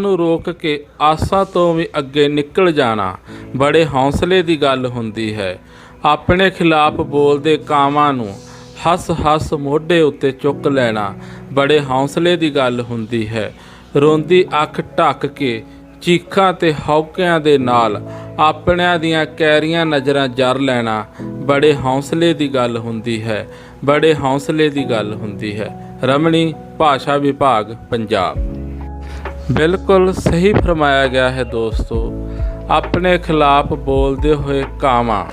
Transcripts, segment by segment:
ਨੂੰ ਰੋਕ ਕੇ ਆਸਾਂ ਤੋਂ ਵੀ ਅੱਗੇ ਨਿਕਲ ਜਾਣਾ ਬੜੇ ਹੌਸਲੇ ਦੀ ਗੱਲ ਹੁੰਦੀ ਹੈ। ਆਪਣੇ ਖਿਲਾਫ ਬੋਲਦੇ ਕਾਵਾਂ ਨੂੰ ਹੱਸ-ਹੱਸ ਮੋਢੇ ਉੱਤੇ ਚੁੱਕ ਲੈਣਾ ਬੜੇ ਹੌਸਲੇ ਦੀ ਗੱਲ ਹੁੰਦੀ ਹੈ। ਰੋਂਦੀ ਅੱਖ ਢੱਕ ਕੇ ਚੀਖਾਂ ਤੇ ਹੌਕਿਆਂ ਦੇ ਨਾਲ ਆਪਣਿਆਂ ਦੀਆਂ ਕੈਰੀਆਂ ਨਜ਼ਰਾਂ ਜਰ ਲੈਣਾ ਬੜੇ ਹੌਸਲੇ ਦੀ ਗੱਲ ਹੁੰਦੀ ਹੈ। ਬੜੇ ਹੌਸਲੇ ਦੀ ਗੱਲ ਹੁੰਦੀ ਹੈ। ਰਮਣੀ, ਭਾਸ਼ਾ ਵਿਭਾਗ, ਪੰਜਾਬ। ਬਿਲਕੁਲ ਸਹੀ ਫਰਮਾਇਆ ਗਿਆ ਹੈ ਦੋਸਤੋ। ਆਪਣੇ ਖਿਲਾਫ ਬੋਲਦੇ ਹੋਏ ਕਾਵਾਂ।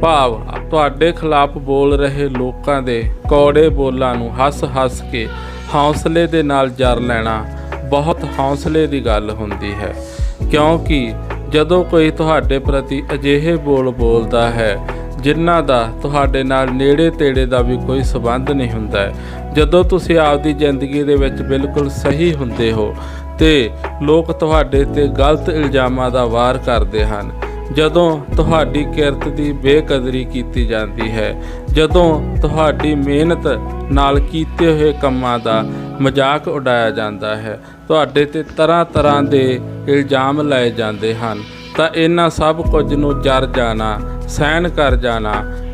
ਭਾਵ ਤੁਹਾਡੇ ਖਿਲਾਫ ਬੋਲ ਰਹੇ ਲੋਕਾਂ ਦੇ ਕੌੜੇ ਬੋਲਾਂ ਨੂੰ ਹੱਸ-ਹੱਸ ਕੇ ਹੌਸਲੇ ਦੇ ਨਾਲ ਜਰ ਲੈਣਾ ਬਹੁਤ ਹੌਸਲੇ ਦੀ ਗੱਲ ਹੁੰਦੀ ਹੈ। ਕਿਉਂਕਿ ਜਦੋਂ ਕੋਈ ਤੁਹਾਡੇ ਪ੍ਰਤੀ ਅਜਿਹੇ ਬੋਲ ਬੋਲਦਾ ਹੈ, ਜਿਨ੍ਹਾਂ ਦਾ ਤੁਹਾਡੇ ਨਾਲ ਨੇੜੇ ਤੇੜੇ ਦਾ ਵੀ ਕੋਈ ਸਬੰਧ ਨਹੀਂ ਹੁੰਦਾ, ਜਦੋਂ ਤੁਸੀਂ ਆਪਦੀ ਜ਼ਿੰਦਗੀ ਦੇ ਵਿੱਚ ਬਿਲਕੁਲ ਸਹੀ ਹੁੰਦੇ ਹੋ ਤੇ ਲੋਕ ਤੁਹਾਡੇ ਤੇ ਗਲਤ ਇਲਜ਼ਾਮਾਂ ਦਾ ਵਾਰ ਕਰਦੇ ਹਨ। ਜਦੋਂ ਤੁਹਾਡੀ ਕਿਰਤ ਦੀ ਬੇਕਦਰੀ ਕੀਤੀ ਜਾਂਦੀ ਹੈ, ਜਦੋਂ ਤੁਹਾਡੀ ਮਿਹਨਤ ਨਾਲ ਕੀਤੇ ਹੋਏ ਕੰਮਾਂ ਦਾ ਮਜ਼ਾਕ ਉਡਾਇਆ ਜਾਂਦਾ ਹੈ, ਤੁਹਾਡੇ ਤੇ ਤਰ੍ਹਾਂ ਤਰ੍ਹਾਂ ਦੇ ਇਲਜ਼ਾਮ ਲਾਏ ਜਾਂਦੇ ਹਨ, ਤਾਂ ਇਹਨਾਂ ਸਭ ਕੁਝ ਨੂੰ ਜਰ ਜਾਣਾ, ਸਹਿਣ ਕਰ ਜਾਣਾ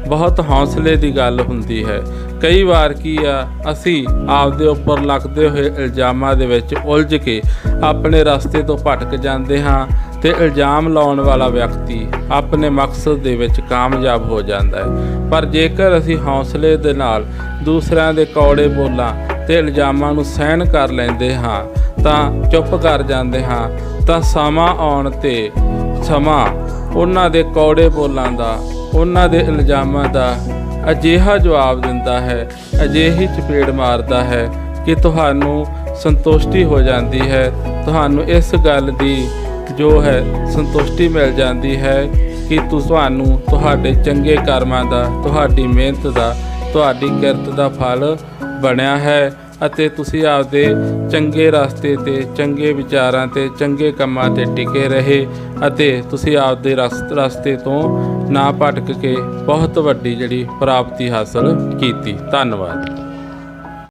ਬਹੁਤ ਹੌਸਲੇ ਦੀ ਗੱਲ ਹੁੰਦੀ ਹੈ। ਕਈ ਵਾਰ ਕੀ ਆ, ਅਸੀਂ ਆਪਦੇ ਉੱਪਰ ਲੱਗਦੇ ਹੋਏ ਇਲਜ਼ਾਮਾਂ ਦੇ ਵਿੱਚ ਉਲਝ ਕੇ ਆਪਣੇ ਰਸਤੇ ਤੋਂ ਭਟਕ ਜਾਂਦੇ ਹਾਂ ਤੇ ਇਲਜ਼ਾਮ ਲਾਉਣ ਵਾਲਾ ਵਿਅਕਤੀ ਆਪਣੇ ਮਕਸਦ ਦੇ ਵਿੱਚ ਕਾਮਯਾਬ ਹੋ ਜਾਂਦਾ ਹੈ। ਪਰ ਜੇਕਰ ਅਸੀਂ ਹੌਸਲੇ ਦੇ ਨਾਲ ਦੂਸਰਿਆਂ ਦੇ ਕੌੜੇ ਬੋਲਾਂ ਤੇ ਇਲਜ਼ਾਮਾਂ ਨੂੰ ਸਹਿਣ ਕਰ ਲੈਂਦੇ ਹਾਂ, ਤਾਂ ਚੁੱਪ ਕਰ ਜਾਂਦੇ ਹਾਂ, ਤਾਂ ਸਮਾਂ ਆਉਣ ਤੇ ਸਮਾਂ ਉਹਨਾਂ ਦੇ ਕੌੜੇ ਬੋਲਾਂ ਦਾ ਉਹਨਾਂ ਦੇ ਇਲਜ਼ਾਮਾਂ ਦਾ ਅਜਿਹਾ ਜਵਾਬ ਦਿੰਦਾ ਹੈ, ਅਜਿਹੀ ਚਪੇੜ ਮਾਰਦਾ ਹੈ ਕਿ ਤੁਹਾਨੂੰ ਸੰਤੁਸ਼ਟੀ ਹੋ ਜਾਂਦੀ ਹੈ। ਤੁਹਾਨੂੰ ਇਸ ਗੱਲ ਦੀ ਜੋ ਹੈ, ਸੰਤੁਸ਼ਟੀ ਮਿਲ ਜਾਂਦੀ ਹੈ ਕਿ ਤੁਹਾਨੂੰ ਤੁਹਾਡੇ ਚੰਗੇ ਕਰਮਾਂ ਦਾ, ਤੁਹਾਡੀ ਮਿਹਨਤ ਦਾ, ਤੁਹਾਡੀ ਕਿਰਤ ਦਾ ਫਲ ਬਣਿਆ ਹੈ। ਅਤੇ ਤੁਸੀਂ ਆਪਦੇ ਚੰਗੇ ਰਸਤੇ ਤੇ, ਚੰਗੇ ਵਿਚਾਰਾਂ ਤੇ, ਚੰਗੇ ਕੰਮਾਂ ਤੇ ਟਿਕੇ ਰਹੇ ਅਤੇ ਤੁਸੀਂ ਆਪਦੇ ਰਸ- ਰਸਤੇ ਤੋਂ ਨਾ ਭਟਕ ਕੇ ਬਹੁਤ ਵੱਡੀ ਜਿਹੜੀ ਪ੍ਰਾਪਤੀ ਹਾਸਲ ਕੀਤੀ। ਧੰਨਵਾਦ।